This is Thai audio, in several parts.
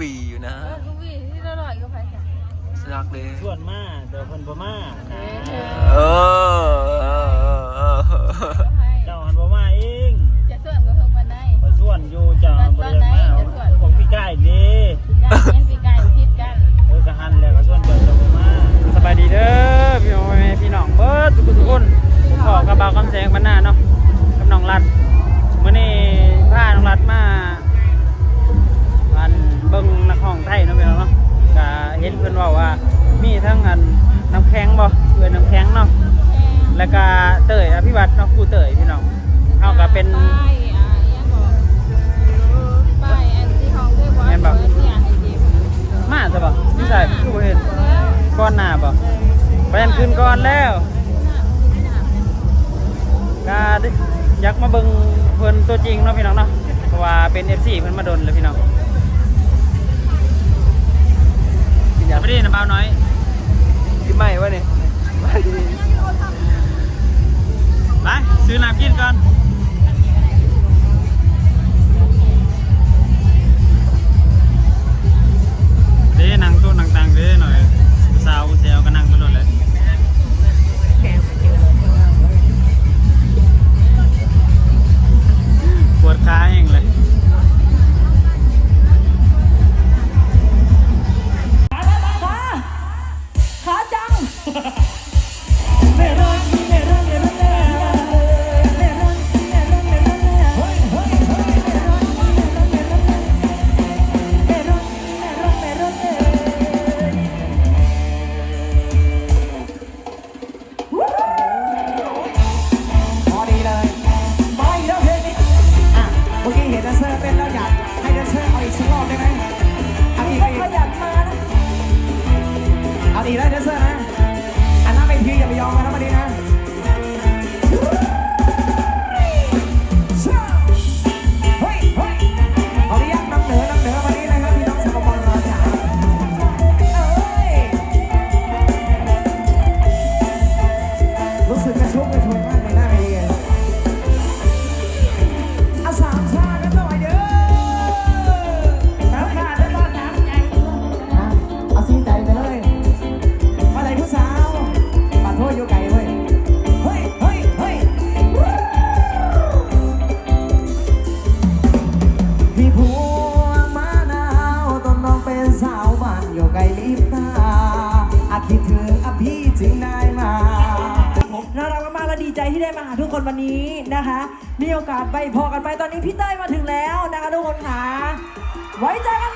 ปีอยู่นะ เออกูบีที่เราหล่อยก็ไปสักเลย ส่วนมากแต่เพิ่นบ่มานะ เป็นเอฟซีเพิ่นมาดนเลยพี่น้องอย่าไปดิน้ำเบาน้อยกินไม่วะเนี่ยไปซื้อน้ำกินก่อนเด้นั่งตู้นั่งตังเด้หน่อยสาวเซลก็นั่งไปหมดเลยปวดขาเองเลยาสไปพอกันไปตอนนี้พี่เต้ยมาถึงแล้วนะคะทุกคนค่ะไว้เจอกัน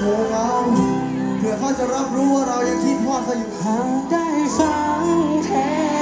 หูเขาเผื่อเขาจะรับรู้ว่าเรายังคิดฮอดเขาอยู่ หากได้ฟังแท้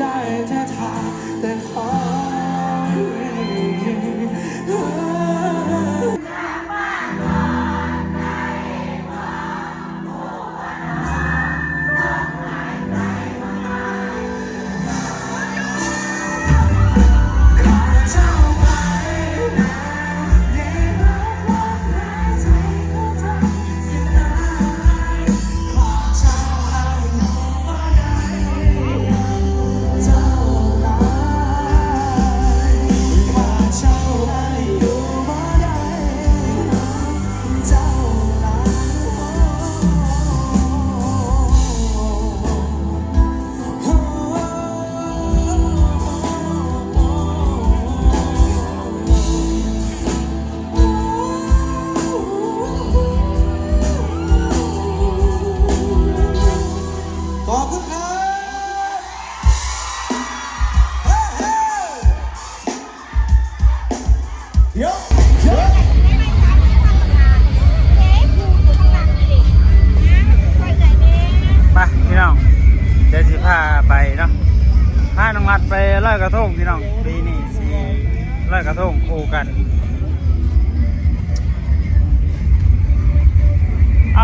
ได้แท้ทาแต่ขอ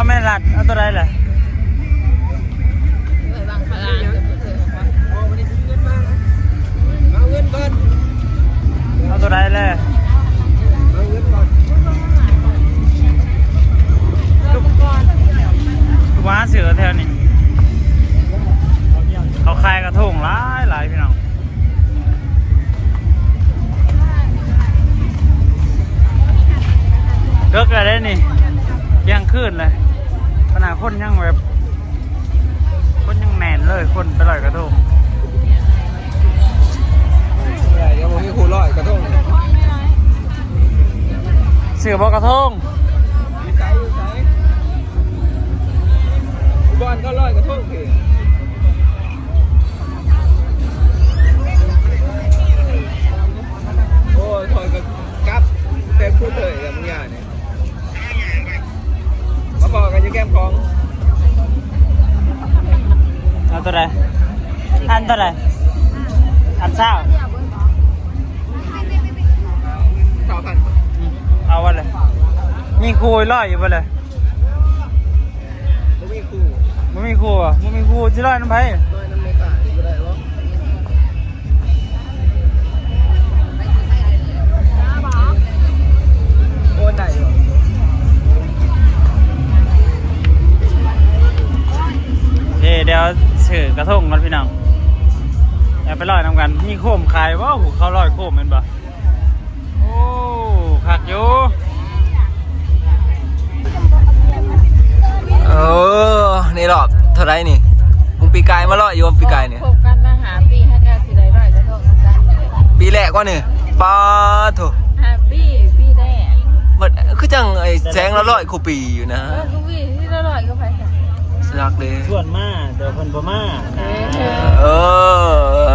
เอาม่ลัด เอาตัวใดล่ะเอาตัวใดเลยเอาก่ลงกว้าเสือแถวนี้เขาคายกระทงหลายหลายพี่น้องเลิกอะไรนี่ยังขึ้นเลยาดคนยังแบบคนยังแน่นเลยคนไปลอยกระทงเดี๋ยวผมมีครูร้อยกระทงเสือบอกกระทงใส่ใส่บอลก็ร้อยกระทงพี่โอ้ยถอยกับกับเต็มพูดเลยกับมึงอย่างเนี่ยมา บอกกันอยังแก้มของเอาตัวไหนอันตัวไหนอันเศร้าสาวพันอืมเอาวะเลยมีครูลอยอยู่ปะเลยบ่มีครูไม่มีครูอะไม่มีครูจะลอยน้ำไผ่ ระทงกันพี่น้องอย่าไปลอยน้ำกัน มีโคมขายว่าหูเขาลอยโคมแมันปะโอ้ขักอยู่เออนี่รอบเท่าไรนี่มึงปีกายมาลอยอยู่บ่ปีกายเนี่ย พบกันมาหาปีให้กันสิได้ร้อยกระทงกันปีแรกว่านี่ป้าโถฮาปี้ปีแรกมันคือจังไอ้แสงละร้อยคูปีอยู่นะ เออกู สลักเลยส่วนมาเดี๋ยวเพิ่นบ่มานะ เออเออเอ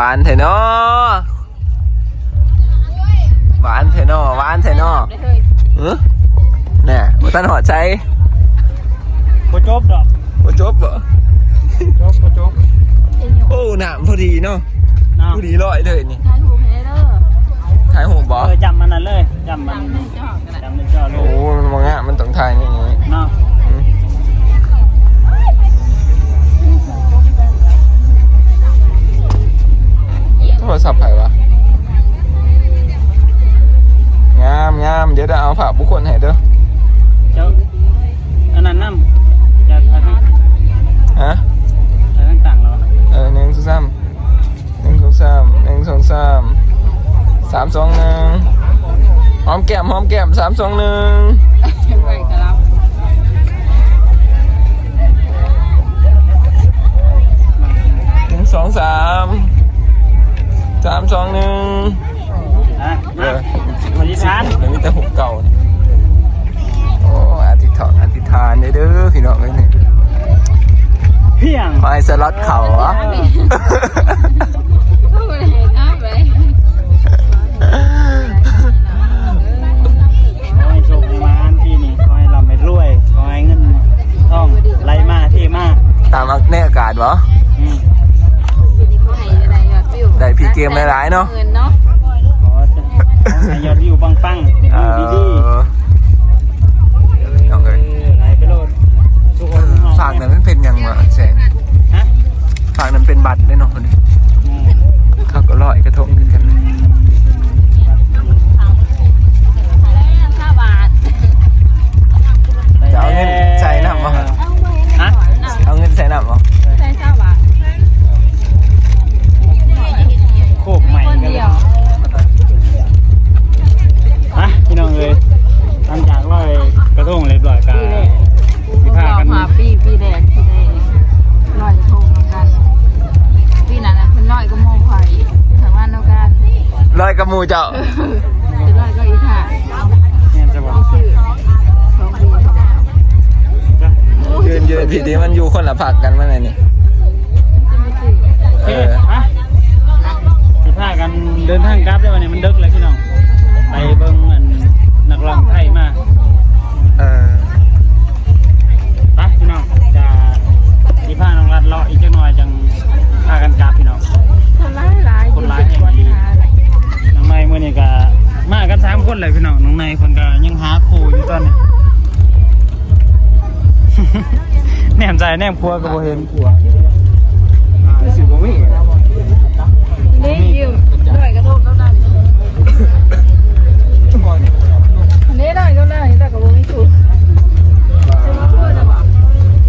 ลงมาหวานเถอะเนาะหวานเถอะเนาะหวานเถอะเนาะได้เฮ้ยเออเนี่ยบ่ทันห นี่ทายหูเฮเดอร์ถ่ายหูบ่เออจำมันนั่นเลยจำมันจำได้จะหอกกันนะจำในจอเลโอ้ยมันมองอะมันต้องถ่ายอย่างงี้เนาะอืมโทรศัพท์ใครวะ งามงามเดี๋ยวจะเอาฝากบุคคลให้เด้อเจ้าอันนั้นน้ำจากทางฮะทางต่างๆเหรอเออหนึ่งสองสามหนึ่งสองสามหนึ่งสองสามสามสองหนึ่งหอมแก้มหอมแก้มสามสองหนึ่ง นาะเงินเนาะขอจะขอให้ยอดวิวปังๆเอวิวดีอน้องเอ้ยๆไหลไปโลดทุกคนฝากนั้นมันเป็นหยังวะแสงฮะฝากนั้นเป็นบัตรได้เนาะคนนี้ มูเจ้าจะลอยก็อีกค่ะเนี่ยจะบอกชื่อสองปียืนยืนพี่ดีมันอยู่คนละผักกันมาไหนนี่ มใจแนมครัวก็บ่เห็นสิบ่มีนี่ยืมด้วยกระทบแล้วนั่นอันนี้ได้ก็ได้แต่กับวงไม่ถูก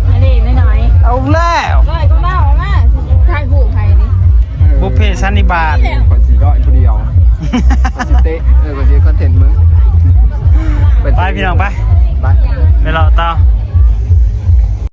อันนี้น้อยเอาแล้วๆได้ก็ได้ออกมาทายผูกไทยนี่บุพเพสันนิบาตคนสิร้อยผู้เดียวคนสิเตะเออคนสิคอนเทนต์มึงไปพี่น้องไปไปไปรอต่อ